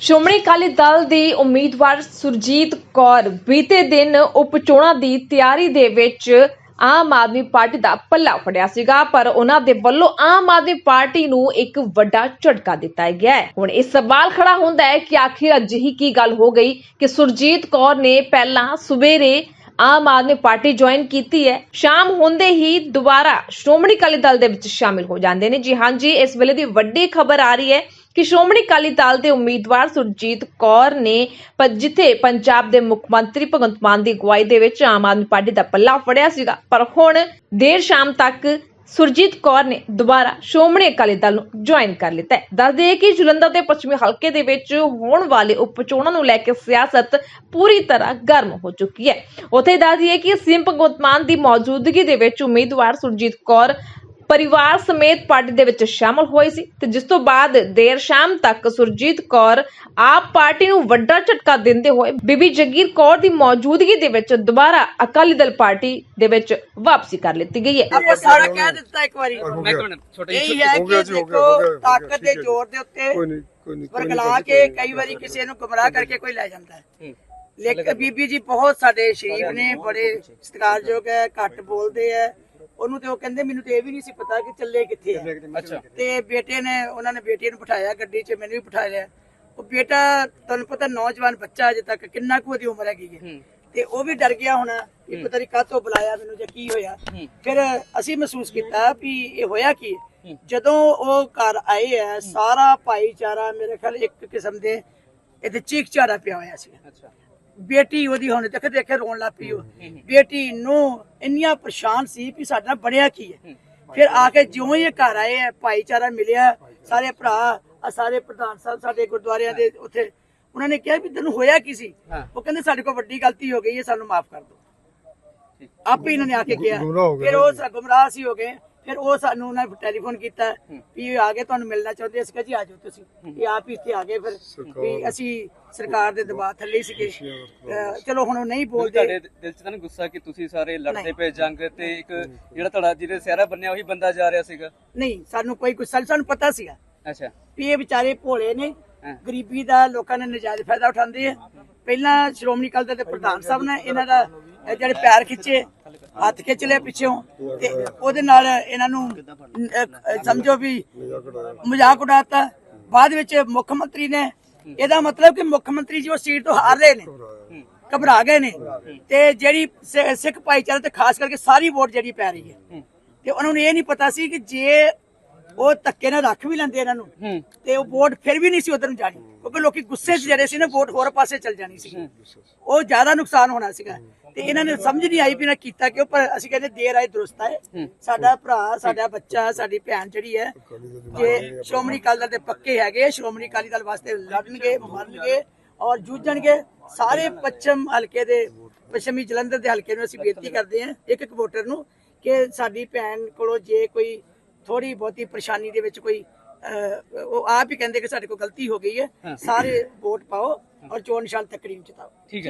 ਸ਼੍ਰੋਮਣੀ ਅਕਾਲੀ ਦਲ ਦੀ ਉਮੀਦਵਾਰ ਸੁਰਜੀਤ ਕੌਰ ਬੀਤੇ ਦਿਨ ਉਪ ਚੋਣਾਂ ਦੀ ਤਿਆਰੀ ਦੇ ਵਿੱਚ ਆਮ ਆਦਮੀ ਪਾਰਟੀ ਦਾ ਪੱਲਾ ਫੜਿਆ ਸੀਗਾ, ਪਰ ਉਹਨਾਂ ਦੇ ਵੱਲੋਂ ਆਮ ਆਦਮੀ ਪਾਰਟੀ ਨੂੰ ਇੱਕ ਵੱਡਾ ਝਟਕਾ ਦਿੱਤਾ ਗਿਆ ਹੈ। ਹੁਣ ਇਹ ਸਵਾਲ ਖੜਾ ਹੁੰਦਾ ਹੈ ਕਿ ਆਖਿਰ ਅਜਿਹੀ ਕੀ ਗੱਲ ਹੋ ਗਈ ਕਿ ਸੁਰਜੀਤ ਕੌਰ ਨੇ ਪਹਿਲਾਂ ਸਵੇਰੇ ਆਮ ਆਦਮੀ ਪਾਰਟੀ ਜੁਆਇਨ ਕੀਤੀ ਹੈ, ਸ਼ਾਮ ਹੁੰਦੇ ਹੀ ਦੁਬਾਰਾ ਸ਼੍ਰੋਮਣੀ ਅਕਾਲੀ ਦਲ ਦੇ ਵਿੱਚ ਸ਼ਾਮਿਲ ਹੋ ਜਾਂਦੇ ਨੇ। ਜੀ ਹਾਂਜੀ ਇਸ ਵੇਲੇ ਦੀ ਵੱਡੀ ਖਬਰ ਆ ਰਹੀ ਹੈ ਕਿ ਸ਼੍ਰੋਮਣੀ ਅਕਾਲੀ ਦਲ ਦੇ ਉਮੀਦਵਾਰ ਸੁਰਜੀਤ ਕੌਰ ਨੇ ਪ- ਜਿੱਥੇ ਪੰਜਾਬ ਦੇ ਮੁੱਖ ਮੰਤਰੀ ਭਗਵੰਤ ਮਾਨ ਦੀ ਅਗਵਾਈ ਦੇ ਵਿੱਚ ਆਮ ਆਦਮੀ ਪਾਰਟੀ ਦਾ ਪੱਲਾ ਫੜਿਆ ਸੀਗਾ। ਪਰ ਹੁਣ ਦੇਰ ਸ਼ਾਮ ਤੱਕ ਸੁਰਜੀਤ ਕੌਰ ਨੇ ਦੁਬਾਰਾ ਸ਼੍ਰੋਮਣੀ ਅਕਾਲੀ ਦਲ ਨੂੰ ਜੁਆਇਨ ਕਰ ਲਿੱਤਾ ਹੈ। ਦੱਸ ਦਈਏ ਕਿ ਜਲੰਧਰ ਦੇ ਪੱਛਮੀ ਹਲਕੇ ਦੇ ਵਿੱਚ ਹੋਣ ਵਾਲੇ ਉਪ ਚੋਣਾਂ ਨੂੰ ਲੈ ਕੇ ਸਿਆਸਤ ਪੂਰੀ ਤਰ੍ਹਾਂ ਗਰਮ ਹੋ ਚੁੱਕੀ ਹੈ। ਉੱਥੇ ਦੱਸ ਦਈਏ ਕਿ ਸੀਐਮ ਭਗਵੰਤ ਮਾਨ ਦੀ ਮੌਜੂਦਗੀ ਦੇ ਵਿੱਚ ਉਮੀਦਵਾਰ ਸੁਰਜੀਤ ਕੌਰ ਪਰਿਵਾਰ ਸਮੇਤ ਪਾਰਟੀ ਦੇ ਵਿੱਚ ਸ਼ਾਮਲ ਹੋਏ ਸੀ ਤੇ ਜਿਸ ਤੋਂ ਬਾਅਦ ਦੇਰ ਸ਼ਾਮ ਤੱਕ ਸੁਰਜੀਤ ਕੌਰ ਆਪ ਪਾਰਟੀ ਨੂੰ ਵੱਡਾ ਝਟਕਾ ਦਿੰਦੇ ਹੋਏ ਬੀਬੀ ਜਗੀਰ ਕੌਰ ਦੀ ਮੌਜੂਦਗੀ ਦੇ ਵਿੱਚ ਦੁਬਾਰਾ ਅਕਾਲੀ ਦਲ ਪਾਰਟੀ ਦੇ ਵਿੱਚ ਵਾਪਸੀ ਕਰ ਲਿੱਤੀ ਗਈ ਹੈ। ਆਪਾਂ ਸਾਰਾ ਕਹਿ ਦਿੱਤਾ ਇੱਕ ਵਾਰੀ। ਮੈਂ ਛੋਟਾ ਇਹੀ ਹੈ ਕਿ ਦੇਖੋ ਤਾਕਤ ਦੇ। ਜ਼ੋਰ ਉੱਤੇ ਕੋਈ ਨਹੀਂ ਕੋਈ ਨਹੀਂ ਕੋਈ ਨਹੀਂ ਵਰਗਲਾ ਕੇ ਕਈ ਵਾਰੀ ਕਿਸੇ ਨੂੰ ਗੁੰਮਰਾਹ ਕਰਕੇ ਕੋਈ ਲੈ ਜਾਂਦਾ ਹੈ। ਲੇਕਿਨ ਬੀਬੀ ਜੀ ਬਹੁਤ ਸਾਡੇ ਸ਼ਰੀਫ ਨੇ ਬੜੇ ਸਤਿਕਾਰਯੋਗ ਹੈ ਘੱਟ ਬੋਲਦੇ ਹੈ। ਉਹਨੂੰ ਤੇ ਉਹ ਕਹਿੰਦੇ ਮੈਨੂੰ ਤੇ ਇਹ ਵੀ ਨਹੀਂ ਸੀ ਪਤਾ ਕਿ ਚੱਲੇ ਕਿੱਥੇ ਹੈ ਅੱਛਾ। ਤੇ ਬੇਟੇ ਨੇ ਉਹਨਾਂ ਨੇ ਬੇਟੀ ਨੂੰ ਬਿਠਾਇਆ ਗੱਡੀ 'ਚ ਮੈਨੂੰ ਵੀ ਬਿਠਾ ਲਿਆ। ਉਹ ਬੇਟਾ ਤੁਹਾਨੂੰ ਪਤਾ ਨੌਜਵਾਨ ਬੱਚਾ ਅਜੇ ਤੱਕ ਕਿੰਨਾ ਕੁ ਉਹਦੀ ਉਮਰ ਹੈਗੀ ਹੈ। ਤੇ ਉਹ ਵੀ ਡਰ ਗਿਆ ਹੋਣਾ ਕਿ ਪਤਾ ਨਹੀਂ ਕਾਹਤੋਂ ਬੁਲਾਇਆ ਮੈਨੂੰ ਜਾਂ ਕੀ ਹੋਇਆ। ਫਿਰ ਅਸੀਂ ਮਹਿਸੂਸ ਕੀਤਾ ਵੀ ਇਹ ਹੋਇਆ ਕੀ। ਜਦੋਂ ਉਹ ਘਰ ਆਏ ਆ ਸਾਰਾ ਭਾਈਚਾਰਾ ਮੇਰੇ ਖਿਆਲ ਇੱਕ ਕਿਸਮ ਦੇ ਇਹਦੇ ਚੀਕ ਚਾਰਾ ਪਿਆ ਹੋਇਆ ਸੀ। ਅੱਛਾ। ਬੇਟੀ ਉਹਦੀ ਹੁਣ ਦੇਖ ਦੇਖੇ ਰੋਣ ਲੱਗ ਪਈ ਉਹ। ਬੇਟੀ ਨੂੰ ਇੰਨੀਆਂ ਪਰੇਸ਼ਾਨ ਸੀ ਵੀ ਸਾਡਾ ਬਣਿਆ ਕੀ ਹੈ। ਫਿਰ ਆ ਕੇ ਜਿਉਂ ਹੀ ਇਹ ਘਰ ਆਏ ਆ ਭਾਈਚਾਰਾ ਮਿਲਿਆ। ਸਾਰੇ ਭਰਾ ਆ ਸਾਰੇ ਪ੍ਰਧਾਨ ਸਾਹਿਬ ਸਾਡੇ ਗੁਰਦੁਆਰਿਆਂ ਦੇ ਉੱਥੇ। ਉਹਨਾਂ ਨੇ ਕਿਹਾ ਵੀ ਤੈਨੂੰ ਹੋਇਆ ਕੀ ਸੀ। ਉਹ ਕਹਿੰਦੇ ਸਾਡੇ ਕੋਲ ਵੱਡੀ ਗਲਤੀ ਹੋ ਗਈ ਹੈ ਸਾਨੂੰ ਮਾਫ ਕਰ ਦਿਓ। ਆਪੇ ਇਹਨਾਂ ਨੇ ਆ ਕੇ ਕਿਹਾ। ਫਿਰ ਉਹ ਗੁੰਮਰਾਹ ਸੀ ਹੋ ਗਏ। ਫਿਰ ਉਹ ਸਾਨੂੰ ਉਹਨਾਂ ਨੇ ਟੈਲੀਫੋਨ ਕੀਤਾ ਵੀ ਆ ਗਏ ਤੁਹਾਨੂੰ ਮਿਲਣਾ ਚਾਹੁੰਦੇ ਅਸੀਂ ਕਿਹਾ ਜੀ ਆ ਜਾਓ ਤੁਸੀਂ। ਇਹ ਆਪ ਹੀ ਇੱਥੇ ਆ ਗਏ ਫਿਰ ਵੀ ਅਸੀਂ ਸਰਕਾਰ ਦੇ ਦਬਾਅ ਥੱਲੇ ਹੀ ਸੀਗੇ। ਚਲੋ ਹੁਣ ਉਹ ਨਹੀਂ ਬੋਲਦੇ। ਤੁਹਾਡੇ ਦਿਲ 'ਚ ਤਾਂ ਗੁੱਸਾ ਕਿ ਤੁਸੀਂ ਸਾਰੇ ਲੜਦੇ ਪਏ ਜੰਗ ਤੇ ਇੱਕ ਜਿਹੜਾ ਤੁਹਾਡਾ ਜਿਹਦੇ ਸਿਹਰਾ ਬੰਨਿਆ ਉਹੀ ਬੰਦਾ ਜਾ ਰਿਹਾ ਸੀਗਾ? ਨਹੀਂ ਸਾਨੂੰ ਕੋਈ ਗੁੱਸਾ ਨੀ, ਸਾਨੂੰ ਪਤਾ ਸੀਗਾ ਅੱਛਾ। ਵੀ ਇਹ ਵਿਚਾਰੇ ਭੋਲੇ ਨੇ। ਗਰੀਬੀ ਦਾ ਲੋਕਾਂ ਨੇ ਨਜਾਇਜ਼ ਫਾਇਦਾ ਉਠਾਉਂਦੇ ਆ। ਪਹਿਲਾਂ ਸ਼੍ਰੋਮਣੀ ਅਕਾਲੀ ਦਲ ਦੇ ਪ੍ਰਧਾਨ ਸਾਹਿਬ ਨੇ ਇਹਨਾਂ ਦਾ ਇਹ ਜਿਹੜੇ ਪੈਰ ਖਿੱਚੇ ਹੱਥ ਖਿੱਚ ਲਿਆ ਪਿੱਛੋਂ ਤੇ ਉਹਦੇ ਨਾਲ ਇਹਨਾਂ ਨੂੰ ਅਹ, ਸਮਝੋ ਵੀ ਮਜ਼ਾਕ ਉਡਾਤਾ। ਬਾਅਦ ਵਿੱਚ ਮੁੱਖ ਮੰਤਰੀ ਨੇ ਇਹਦਾ ਮਤਲਬ ਕਿ ਮੁੱਖ ਮੰਤਰੀ ਜੀ ਉਹ ਸੀਟ ਤੋਂ ਹਾਰ ਰਹੇ ਨੇ ਘਬਰਾ ਗਏ ਨੇ। ਤੇ ਜਿਹੜੀ ਸਿ- ਸਿੱਖ ਭਾਈਚਾਰੇ ਤੇ ਖਾਸ ਕਰਕੇ ਸਾਰੀ ਵੋਟ ਜਿਹੜੀ ਪੈ ਰਹੀ ਹੈ ਤੇ ਉਹਨਾਂ ਨੂੰ ਇਹ ਨਹੀਂ ਪਤਾ ਸੀ ਕਿ ਜੇ ਉਹ ਧੱਕੇ ਨਾਲ ਰੱਖ ਵੀ ਲੈਂਦੇ ਇਹਨਾਂ ਨੂੰ। ਤੇ ਉਹ ਵੋਟ ਫਿਰ ਵੀ ਨਹੀਂ ਸੀ ਉਧਰ ਨੂੰ ਜਾਣੀ। ਕਿਉਂਕਿ ਲੋਕੀ ਗੁੱਸੇ 'ਚ ਜਿਹੜੇ ਸੀ ਨਾ ਵੋਟ ਹੋਰ ਪਾਸੇ ਚਲ ਜਾਣੀ ਸੀ। ਉਹ ਜ਼ਿਆਦਾ ਨੁਕਸਾਨ ਹੋਣਾ ਸੀਗਾ। ਤੇ ਇਹਨਾਂ ਨੇ ਸਮਝ ਨਹੀਂ ਆਈ ਵੀ ਨਾ ਕੀਤਾ ਕਿਉਂ ਪਰ ਅਸੀਂ ਕਹਿੰਦੇ ਦੇਰ ਆਏ ਦਰੁਸਤ ਆਏ। ਸਾਡਾ ਭਰਾ ਸਾਡਾ ਬੱਚਾ ਸਾਡੀ ਭੈਣ ਜਿਹੜੀ ਹੈ ਜੇ ਸ਼੍ਰੋਮਣੀ ਅਕਾਲੀ ਦਲ ਦੇ ਪੱਕੇ ਹੈਗੇ ਸ਼੍ਰੋਮਣੀ ਅਕਾਲੀ ਦਲ ਵਾਸਤੇ ਲੜਨਗੇ ਮਰਨਗੇ ਔਰ ਜੂਝਣਗੇ ਸਾਰੇ ਪੱਛਮ ਹਲਕੇ ਦੇ ਪੱਛਮੀ ਜਲੰਧਰ ਦੇ ਹਲਕੇ ਨੂੰ ਅਸੀਂ ਬੇਨਤੀ ਕਰਦੇ ਹਾਂ ਇੱਕ ਇੱਕ ਵੋਟਰ ਨੂੰ ਕਿ ਸਾਡੀ ਭੈਣ ਕੋਲੋਂ ਜੇ ਕੋਈ ਥੋੜੀ ਬਹੁਤੀ ਪਰੇਸ਼ਾਨੀ ਦੇ ਵਿੱਚ ਕੋਈ ਉਹ ਆਪ ਹੀ ਕਹਿੰਦੇ ਕਿ ਸਾਡੇ ਕੋਲ ਗਲਤੀ ਹੋ ਗਈ ਹੈ। ਸਾਰੇ ਵੋਟ ਪਾਓ ਔਰ ਚੋਣ ਨਿਸ਼ਾਨ ਤਕਰੀਮ ਜਿਤਾਓ। ਠੀਕ ਹੈ।